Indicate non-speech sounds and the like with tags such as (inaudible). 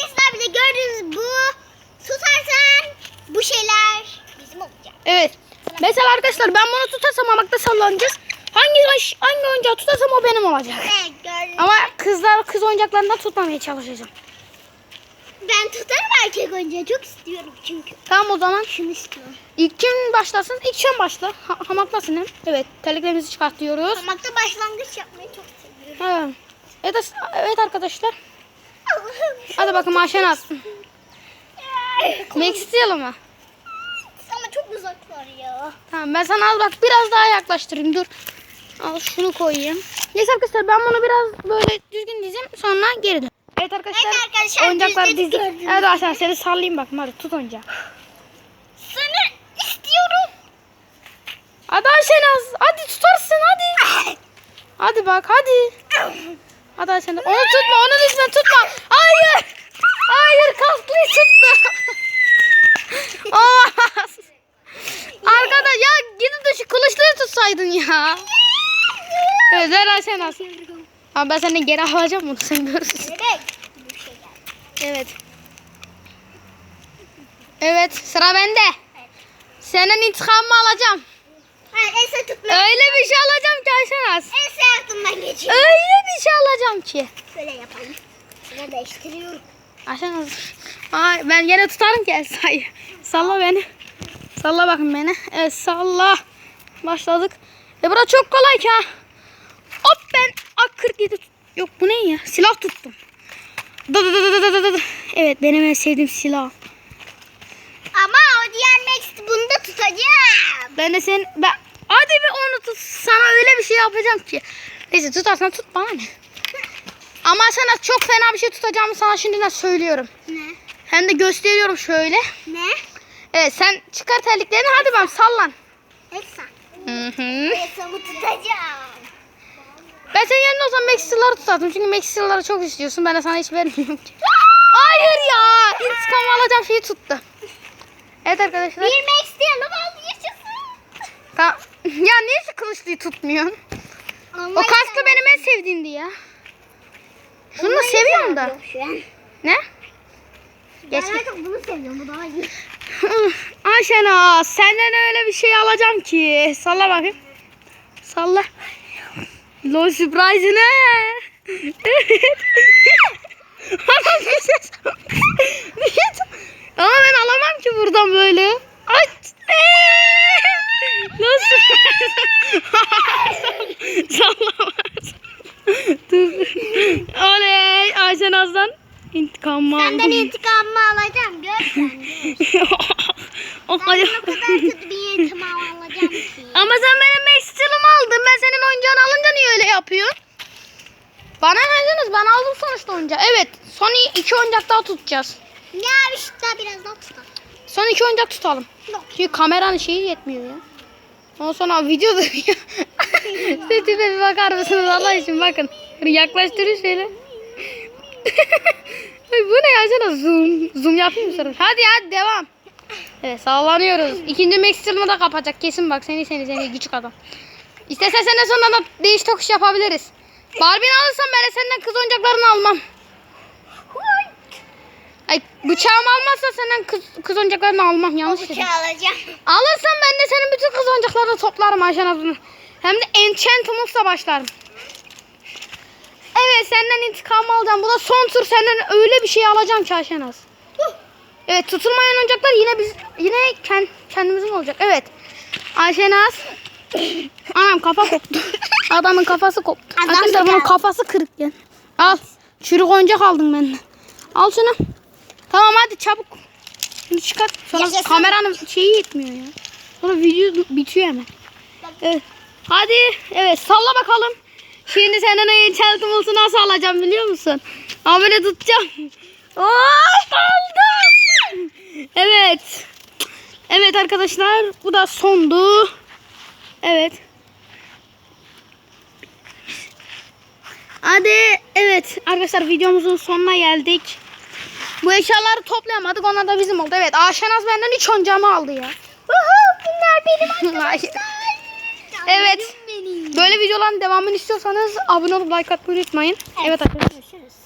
Arkadaşlar bir de gördüğünüz bu tutarsan bu şeyler bizim olacak. Evet. Mesela arkadaşlar ben bunu tutarsam hamakta sallanacağız. Hangi hangi oyuncağı tutarsam o benim olacak. Evet. Ama kızlar kız oyuncaklarından tutmamaya çalışacağım. Ben tutarım erkek oyuncağı çok istiyorum çünkü. Tamam o zaman. Şunu istiyorum. İlk kim başlasın? İlk sen başla. Ha, hamaktasın hem. Evet. Terliklerimizi çıkartıyoruz. Hamakta başlangıç yapmayı çok seviyorum. Evet. Evet, evet arkadaşlar. Hadi bakın Ayşenaz. Ay, Max isteyelim mi? Ama çok uzaklar ya. Tamam ben sana az bak biraz daha yaklaştırayım dur. Al şunu koyayım. Neyse arkadaşlar ben bunu biraz böyle düzgün dizeyim sonra geri dön. Evet arkadaşlar, Evet arkadaşlar, oyuncakları düzledik dizdik. Evet arkadaşlar seni sallayayım bak hadi tut oyuncağı. Seni istiyorum. Hadi Ayşenaz hadi tutarsın hadi. (laughs) Hadi bak hadi. (laughs) Hadi Ayşenaz onu tutma onu lütfen tutma. Hayır. Hayır kasklıyı tutma. (laughs) Olmaz. Arkadaş ya gidip de şu kılıçları tutsaydın ya. Evet ver Ayşenaz. Ama ben senden geri alacağım bunu sen görürsün. Evet. Evet sıra bende. Senin intikamımı alacağım. Öyle bir şey alacağım 2. Böyle yapalım. Şunu değiştiriyorum. Aşağı Ay ben yere tutarım ki Elsa'yı. Salla beni. Salla bakın beni. Evet salla. Başladık. E bura çok kolay ki ha. Hop ben AK-47 Yok bu ne ya? Silah tuttum. Da da da da da da da. Evet benim en sevdiğim silah. Ama o diğer Max bunu da tutacağım. Ben de senin... Ben... Hadi bir onu tut. Sana öyle bir şey yapacağım ki. Neyse tutarsan tut bana ne. Ama sana çok fena bir şey tutacağımı sana şimdiden söylüyorum. Ne? Hem de gösteriyorum şöyle. Ne? Evet sen çıkar terliklerini hadi ben sallan. Esa. Hı hı. Esa'mı tutacağım. Ben senin yerine o zaman Maxilla'ları tutardım. Çünkü Maxilla'ları çok istiyorsun. Ben de sana hiç vermiyorum ki. (laughs) Hayır ya. İntikam alacağım şeyi tuttu. Evet arkadaşlar. Bir diyelim al yaşasın. Tamam. (laughs) Ya niye şu kılıçlıyı tutmuyorsun? O kaskı benim en sevdiğimdi ya. Şunu da seviyorum da. Ne? Ben Geç. artık bunu seviyorum. Bu daha iyi. (laughs) Ayşena senden öyle bir şey alacağım ki. Salla bakayım. Salla. Lo surprise ne? Ama bir ses. (laughs) Ama ben alamam ki buradan böyle. Aç. Nasıl? Sallamaz. Dur. Oley. Ayşen Azdan intikamımı Senden aldım. intikamımı alacağım. Gör sen. gör. (laughs) o Ben kadar. kadar kötü bir intikam alacağım ki. Ama sen benim Maxill'ımı aldın. Ben senin oyuncağını alınca niye öyle yapıyorsun? Bana verdiniz. Ben aldım sonuçta oyuncağı. Evet. Son iki oyuncak daha tutacağız. Ya işte daha biraz daha tutalım. Son iki oyuncak tutalım. Yok. Çünkü kameranın şeyi yetmiyor ya. Ondan sonra video duruyor. (laughs) Siz tipe bir bakar mısınız Allah için bakın. Yaklaştırın şöyle. (laughs) Ay bu ne ya zoom. Zoom yapayım mı sonra? Hadi hadi devam. Evet sallanıyoruz. İkinci Maxill'ımı da kapacak kesin bak seni seni seni küçük adam. İstersen senden sonra da değiş tokuş yapabiliriz. Barbie'ni alırsan ben de senden kız oyuncaklarını almam. Ay bıçağımı almazsa senden kız, kız oyuncaklarını almam yanlış dedim. Bıçağı alacağım. Alırsan ben de senin bütün kız oyuncaklarını toplarım Ayşen ablanın. Hem de Enchantimus'la başlarım. Evet senden intikam alacağım. Bu da son tur senden öyle bir şey alacağım ki Ayşen az. Evet tutulmayan oyuncaklar yine biz yine kend, kendimizin olacak. Evet. Ayşen az. (coughs) Anam kafa koptu. Adamın kafası koptu. Adam Arkadaşlar da bunun kafası kırık ya. Al. Çürük oyuncak aldım benden. Al şunu. Tamam hadi çabuk. Bunu çıkart. Sonra Yaşasın. kameranın şeyi yetmiyor ya. Sonra video bitiyor hemen. Evet. Hadi. Evet salla bakalım. Şimdi senden o Enchantimus'u nasıl alacağım biliyor musun? Ama böyle tutacağım. Oy aldım. Evet. Evet arkadaşlar bu da sondu. Evet. Hadi evet arkadaşlar videomuzun sonuna geldik. Bu eşyaları toplayamadık. Onlar da bizim oldu. Evet Ayşenaz benden 3 oyuncağımı aldı ya. Bunlar benim Hayır. Evet. Böyle videoların devamını istiyorsanız abone olup like atmayı unutmayın. Evet arkadaşlar. Görüşürüz.